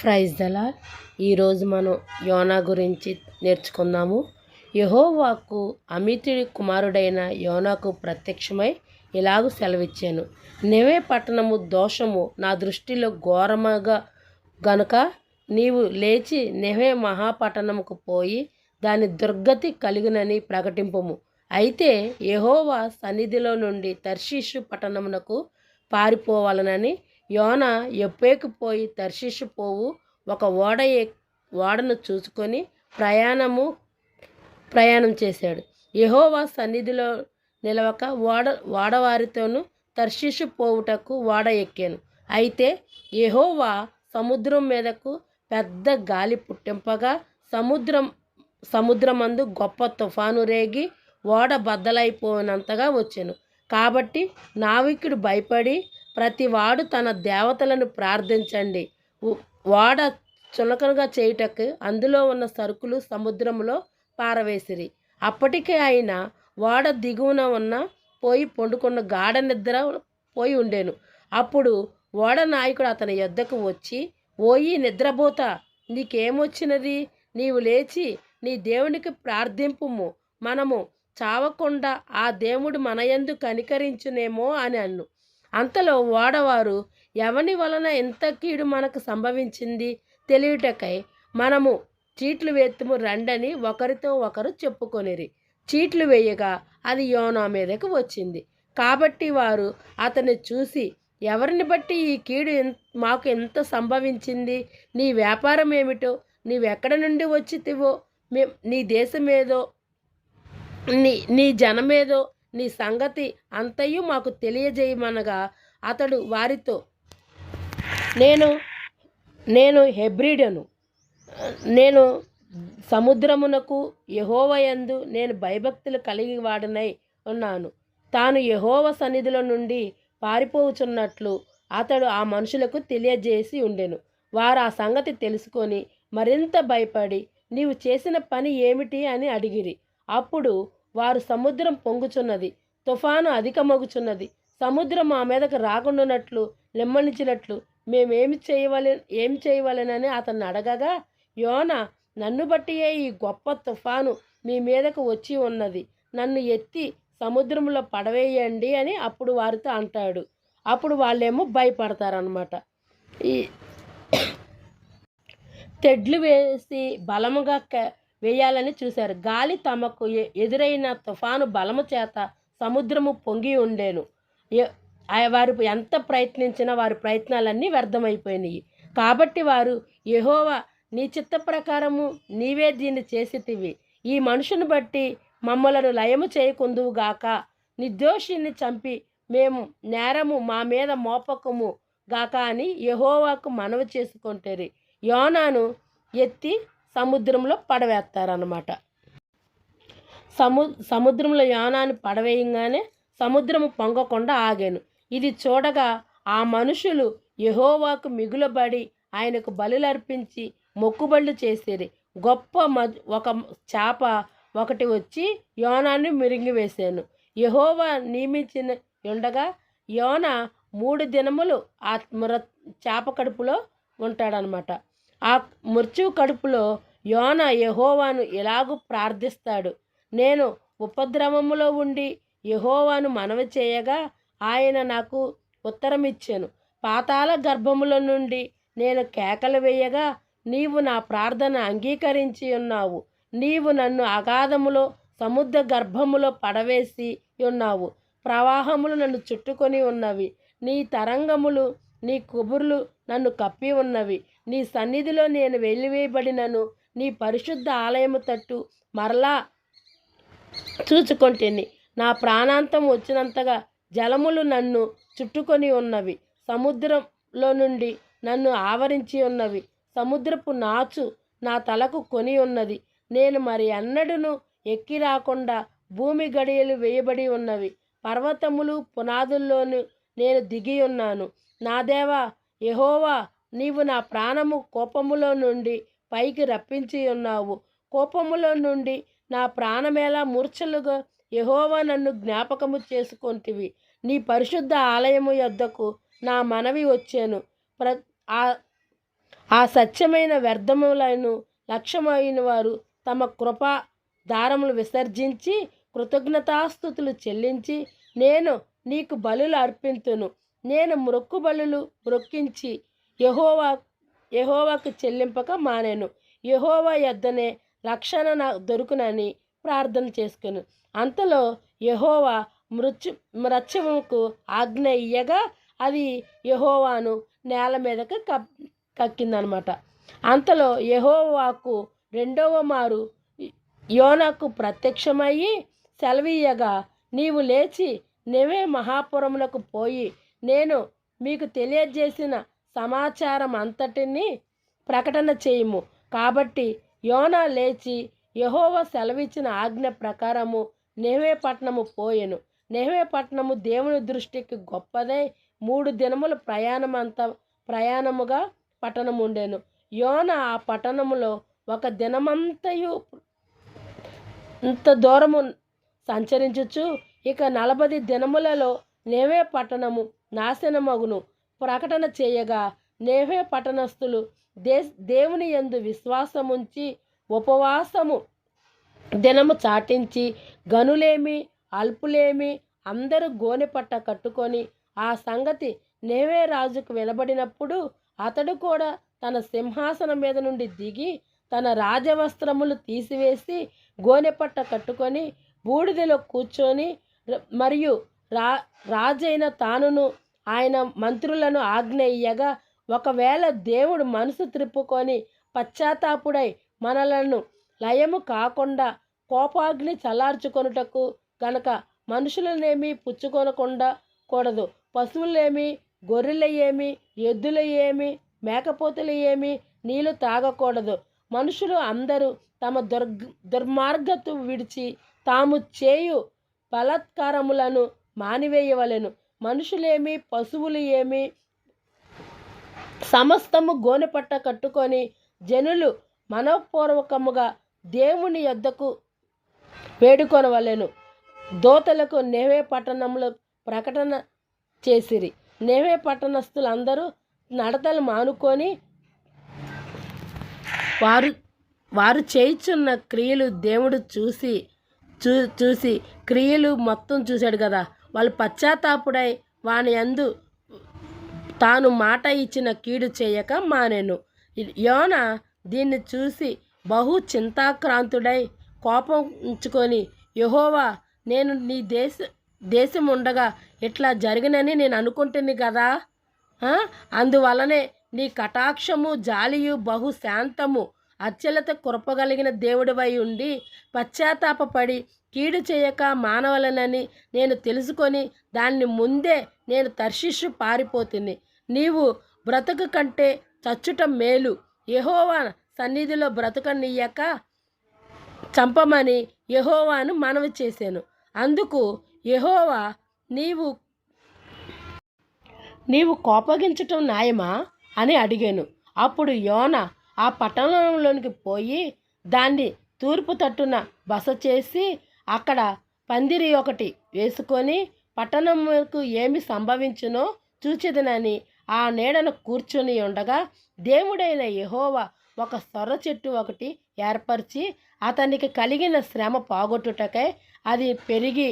Praise దలా ఈరోజు మనం యోనా గురించి నేర్చుకుందాము. యహోవాకు అమితుడి కుమారుడైన యోనాకు ప్రత్యక్షమై ఇలాగూ సెలవిచ్చాను. నెవే పట్టణము దోషము నా దృష్టిలో ఘోరముగా గనుక నీవు లేచి నెవే మహాపట్టణముకు పోయి దాని దుర్గతి కలిగినని ప్రకటింపము. అయితే యహోవా సన్నిధిలో నుండి తర్షీషు పట్టణమునకు పారిపోవాలనని యోన ఎప్పేకి పోయి తర్షీషు పోవు ఒక ఓడ ఓడను చూసుకొని ప్రయాణము ప్రయాణం చేశాడు. యహోవా సన్నిధిలో నిలవక ఓడ ఓడవారితోనూ తర్షిషు పోవుటకు ఓడ ఎక్కాను. అయితే యహోవా సముద్రం మీదకు పెద్ద గాలి పుట్టింపగా సముద్రం సముద్రమందు గొప్ప తుఫాను రేగి ఓడ బద్దలైపోయినంతగా వచ్చాను. కాబట్టి నావికుడు భయపడి ప్రతివాడు తన దేవతలను ప్రార్థించండి. వాడ ఓడ చులకనగా చేయుటకు అందులో ఉన్న సరుకులు సముద్రంలో పారవేసిరి. అప్పటికే ఆయన ఓడ దిగువన ఉన్న పోయి పండుకున్న గాఢ నిద్ర పోయి ఉండేను. అప్పుడు ఓడ నాయకుడు అతని యొద్దకు వచ్చి ఓయి నిద్రపోత నీకేమొచ్చినది? నీవు లేచి నీ దేవునికి ప్రార్థింపుము. మనము చావకుండా ఆ దేవుడు మనయందు కనికరించునేమో అని అన్ను. అంతలో ఓడవారు ఎవని వలన ఎంత కీడు మనకు సంభవించింది తెలియటకై మనము చీట్లు వేత్తుము రండని ఒకరితో ఒకరు చెప్పుకొనిరి. చీట్లు వేయగా అది యోనా మీదకు వచ్చింది. కాబట్టి వారు అతన్ని చూసి ఎవరిని బట్టి ఈ కీడు మాకు ఎంత సంభవించింది? నీ వ్యాపారం ఏమిటో? నీవెక్కడ నుండి వచ్చితివో? మే నీ దేశమేదో? నీ నీ జనమేదో? నీ సంగతి అంతయు మాకు తెలియజేయమనగా అతడు వారితో నేను నేను హెబ్రిడను నేను సముద్రమునకు యహోవయందు నేను భయభక్తులు కలిగి వాడనై ఉన్నాను. తాను యహోవ సన్నిధిలో నుండి పారిపోవుచున్నట్లు అతడు ఆ మనుషులకు తెలియజేసి ఉండెను. వారు ఆ సంగతి తెలుసుకొని మరింత భయపడి నీవు చేసిన పని ఏమిటి? అని అడిగిరి. అప్పుడు వారు సముద్రం పొంగుచున్నది తుఫాను అధికమగుచున్నది. సముద్రం మా మీదకు రాకుండానట్లు లెమ్మనిచ్చినట్లు మేమేమి చేయవలె ఏం చేయవలెనని అతన్ని అడగగా యోన నన్ను బట్టియే ఈ గొప్ప తుఫాను మీ మీదకు వచ్చి ఉన్నది. నన్ను ఎత్తి సముద్రంలో పడవేయండి అని అప్పుడు వారితో అంటాడు. అప్పుడు వాళ్ళేమో భయపడతారనమాట ఈ తెడ్లు వేసి బలముగా క- వేయాలని చూశారు. గాలి తమకు ఎదురైన తుఫాను బలము చేత సముద్రము పొంగి ఉండేను. ఆ వారు ఎంత ప్రయత్నించినా వారి ప్రయత్నాలన్నీ వ్యర్థమైపోయినాయి కాబట్టి వారు యెహోవా నీ చిత్త ప్రకారము నీవే దీన్ని చేసితివి. ఈ మనుషుని బట్టి మమ్మలను లయము చేయకుందువుగాక నిర్దోషిని చంపి మేము నేరము మా మీద మోపకము గాక అని యహోవాకు మనవి చేసుకుంటారు. యోనాను ఎత్తి సముద్రంలో పడవేస్తారనమాట సము సముద్రంలో యానాన్ని పడవేయంగానే సముద్రము పొంగకుండా ఆగాను. ఇది చూడగా ఆ మనుషులు యహోవాకు మిగులబడి ఆయనకు బలులర్పించి మొక్కుబళ్ళు చేసేరి గొప్ప మ ఒక చేప ఒకటి వచ్చి యోనాన్ని మిరింగివేశాను. యహోవా నియమించిన ఉండగా యోన మూడు దినములు ఆ మృ చేప కడుపులో ఉంటాడనమాట ఆ మృత్యు కడుపులో యోన యహోవాను ఎలాగూ ప్రార్థిస్తాడు? నేను ఉపద్రవములో ఉండి యహోవాను మనవి చేయగా ఆయన నాకు ఉత్తరమిచ్చాను. పాతాల గర్భముల నుండి నేను కేకలు వేయగా నీవు నా ప్రార్థన అంగీకరించి ఉన్నావు. నీవు నన్ను అగాధములో సముద్ర గర్భములో పడవేసి ఉన్నావు. ప్రవాహములు నన్ను చుట్టుకొని ఉన్నవి. నీ తరంగములు నీ కుబుర్లు నన్ను కప్పి ఉన్నవి. నీ సన్నిధిలో నేను వెలివేయబడినను. నీ పరిశుద్ధ ఆలయము తట్టు మరలా చూచుకొంటిని. నా ప్రాణాంతం వచ్చినంతగా జలములు నన్ను చుట్టుకొని ఉన్నవి. సముద్రంలో నుండి నన్ను ఆవరించి ఉన్నవి. సముద్రపు నాచు నా తలకు కొని ఉన్నది. నేను మరి అన్నడును ఎక్కి రాకుండా భూమి గడియలు వేయబడి ఉన్నవి. పర్వతములు పునాదుల్లోనూ నేను దిగి ఉన్నాను. నా దేవా యహోవా నీవు నా ప్రాణము కోపములో నుండి పైకి రప్పించి ఉన్నావు. కోపములో నుండి నా ప్రాణమేలా మూర్ఛలుగా యహోవా నన్ను జ్ఞాపకము చేసుకొంటివి. నీ పరిశుద్ధ ఆలయము యొద్దకు నా మనవి వచ్చాను. ప్ర ఆ సత్యమైన వ్యర్థములను లక్ష్యమైన వారు తమ కృప దారములు విసర్జించి కృతజ్ఞతాస్థుతులు చెల్లించి నేను నీకు బలులు అర్పింతును. నేను మొక్కు బలులు మొక్కించి యహోవా యహోవాకు చెల్లింపక మానేను. యహోవా యొద్దనే రక్షణ నాకు దొరుకునని ప్రార్థన చేసుకును. అంతలో యహోవా మృత్యు మృత్యువుకు ఆజ్ఞ ఇయ్యగా అది యహోవాను నేల మీదకి కప్ కక్కిందనమాట. అంతలో యహోవాకు రెండవ మారు యోనకు ప్రత్యక్షమయ్యి సెలవీయగా నీవు లేచి నెవే మహాపురములకు పోయి నేను మీకు తెలియజేసిన సమాచారం అంతటిని ప్రకటన చేయము. కాబట్టి యోనా లేచి యహోవ సెలవిచ్చిన ఆజ్ఞ ప్రకారము నెహ్వే పట్టణము పోయెను. నెహ్వే పట్టణము దేవుని దృష్టికి గొప్పదై మూడు దినముల ప్రయాణమంతా ప్రయాణముగా పట్టణం ఉండెను యోన ఆ పట్టణములో ఒక దినమంతయు ఇంత దూరము సంచరించుచు ఇక నలభై దినములలో నేవే పట్టణము నాశనమగును. ప్రకటన చేయగా నేవే పట్టణస్థులు దే దేవుని యందు విశ్వాసముంచి ఉపవాసము దినము చాటించి గనులేమి అల్పులేమి అందరూ గోనెపట్ట కట్టుకొని ఆ సంగతి నేవే రాజుకు వినబడినప్పుడు అతడు కూడా తన సింహాసనం మీద నుండి దిగి తన రాజవస్త్రములు తీసివేసి గోనెపట్ట కట్టుకొని బూడిదలో కూర్చొని మరియు రా రాజైన తానును ఆయన మంత్రులను ఆజ్ఞ ఇయ్యగా ఒకవేళ దేవుడు మనసు త్రిప్పుకొని పశ్చాత్తాపుడై మనలను లయము కాకుండా కోపాగ్ని చల్లార్చుకొనుటకు గనక మనుషులనేమి పుచ్చుకొనకుండా కూడదు. పశువులేమి గొర్రెల ఏమి ఎద్దుల ఏమి మేకపోతులు ఏమి నీళ్ళు తాగకూడదు. మనుషులు అందరూ తమ దుర్గ దుర్మార్గతు విడిచి తాము చేయు బలాత్కారములను మానివేయవలెను. మనుషులేమి పశువులు ఏమి సమస్తము గోనెపట్ట కట్టుకొని జనులు మనఃపూర్వకముగా దేవుని యొద్దకు వేడుకొనవలెను. దోతలకు నేవే పట్టణంలో ప్రకటన చేసిరి. నేవే పట్టణస్థులందరూ నడతలు మానుకొని వారు వారు చేయుచున్న క్రియలు దేవుడు చూసి చూ చూసి క్రియలు మొత్తం చూశాడు కదా. వాళ్ళు పశ్చాత్తాపుడై వాని అందు తాను మాట ఇచ్చిన కీడు చేయక మానెను. యోన దీన్ని చూసి బహు చింతాక్రాంతుడై కోపం ఉంచుకొని యహోవా నేను నీ దేశ దేశం ఉండగా ఇట్లా జరిగినని నేను అనుకుంటుంది కదా అందువలనే నీ కటాక్షము జాలియు బహు శాంతము అత్యలత కృపగలిగిన దేవుడివై ఉండి పశ్చాత్తాపడి కీడు చేయక మానవలనని నేను తెలుసుకొని దాన్ని ముందే నేను తర్షిషు పారిపోతుంది నీవు బ్రతుకు కంటే చచ్చుట మేలు. యహోవా సన్నిధిలో బ్రతకనియక చంపమని యహోవాను మనవి చేశాను. అందుకు యహోవా నీవు నీవు కోపగించటం న్యాయమా? అని అడిగాను. అప్పుడు యోన ఆ పట్టణంలోనికి పోయి దాన్ని తూర్పు తట్టున బస చేసి అక్కడ పందిరి ఒకటి వేసుకొని పట్టణముకు ఏమి సంభవించునో చూచెదనని ఆ నీడను కూర్చొని ఉండగా దేవుడైన యహోవ ఒక సొర చెట్టు ఒకటి ఏర్పరిచి అతనికి కలిగిన శ్రమ పోగొట్టుటకై అది పెరిగి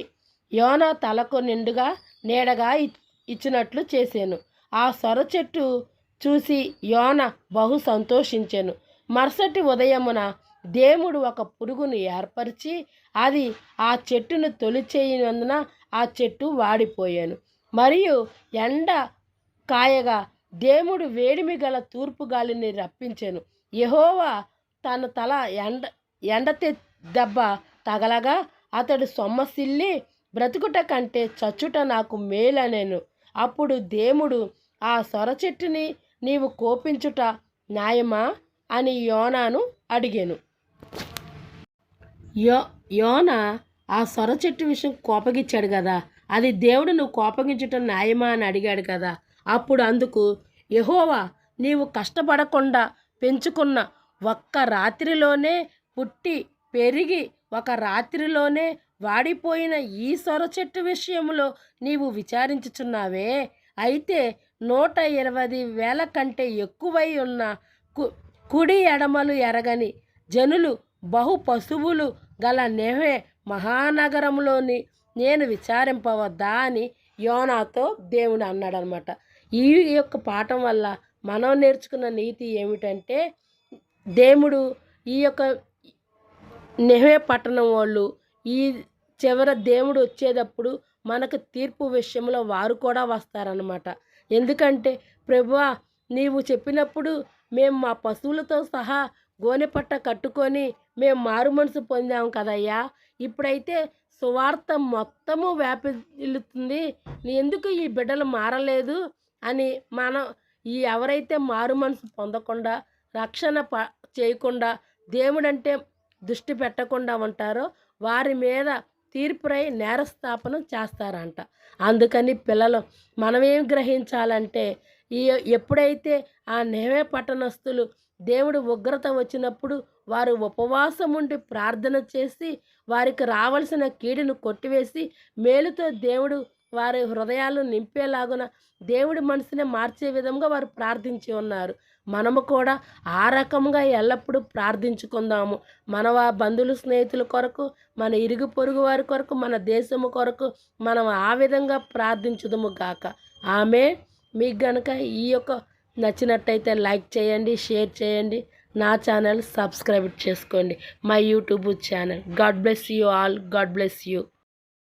యోన తలకు నిండుగా నీడగా ఇచ్చినట్లు చేశాను ఆ సొర చెట్టు చూసి యోన బహు సంతోషించాను. మరుసటి ఉదయమున దేవుడు ఒక పురుగును ఏర్పరిచి అది ఆ చెట్టును తొలిచేయనందున ఆ చెట్టు వాడిపోయాను. మరియు ఎండ కాయగా దేవుడు వేడిమి గల తూర్పు గాలిని రప్పించాను. యహోవా తన తల ఎండ ఎండతే దెబ్బ తగలగా అతడు సొమ్మసిల్లి బ్రతుకుట కంటే చచ్చుట నాకు మేలనేను. అప్పుడు దేవుడు ఆ సొర చెట్టుని నీవు కోపించుట న్యాయమా? అని యోనాను అడిగాను. యో యోన ఆ సొర చెట్టు విషయం కోపగించాడు కదా. అది దేవుడు నువ్వు కోపగించటం న్యాయమా అని అడిగాడు కదా. అప్పుడు అందుకు యహోవా నీవు కష్టపడకుండా పెంచుకున్న ఒక్క రాత్రిలోనే పుట్టి పెరిగి ఒక రాత్రిలోనే వాడిపోయిన ఈ సొర చెట్టు విషయంలో నీవు విచారించుచున్నావే. అయితే నూట ఇరవై వేల కంటే ఎక్కువై ఉన్న కు- కుడి ఎడమలు ఎరగని జనులు బహు పశువులు గల నెహే మహానగరంలోని నేను విచారింపవద్దా అని యోనాతో దేవుడు అన్నాడనమాట. ఈ యొక్క పాఠం వల్ల మనం నేర్చుకున్న నీతి ఏమిటంటే దేవుడు ఈ యొక్క నెహే పట్టణం వాళ్ళు ఈ చివర దేవుడు వచ్చేటప్పుడు మనకు తీర్పు విషయంలో వారు కూడా వస్తారనమాట. ఎందుకంటే ప్రభువా నీవు చెప్పినప్పుడు మేము మా పశువులతో సహా గోనెపట్ట కట్టుకొని మేము మారు మనసు పొందాం కదయ్యా. ఇప్పుడైతే సువార్త మొత్తము వ్యాపిల్లుతుంది. నీ ఎందుకు ఈ బిడ్డలు మారలేదు అని మనం ఈ ఎవరైతే మారు మనసు పొందకుండా రక్షణ ప చేయకుండా దేవుడంటే దృష్టి పెట్టకుండా ఉంటారో వారి మీద తీర్పురై నేరస్థాపన చేస్తారంట. అందుకని పిల్లలు మనమేం గ్రహించాలంటే ఈ ఎప్పుడైతే ఆ నేవే పట్టణస్థులు దేవుడు ఉగ్రత వచ్చినప్పుడు వారు ఉపవాసం ఉండి ప్రార్థన చేసి వారికి రావలసిన కీడును కొట్టివేసి మేలుతో దేవుడు వారి హృదయాలు నింపేలాగున దేవుడి మనసుని మార్చే విధంగా వారు ప్రార్థించి ఉన్నారు. మనము కూడా ఆ రకంగా ఎల్లప్పుడూ ప్రార్థించుకుందాము. మన బంధువులు స్నేహితుల కొరకు మన ఇరుగు పొరుగు వారి కొరకు మన దేశము కొరకు మనం ఆ విధంగా ప్రార్థించుదము గాక. ఆమె మీకు గనక ఈ యొక్క నచ్చినట్టయితే లైక్ చేయండి షేర్ చేయండి. నా ఛానల్ సబ్స్క్రైబ్ చేసుకోండి. My YouTube channel. God bless you all. God bless you.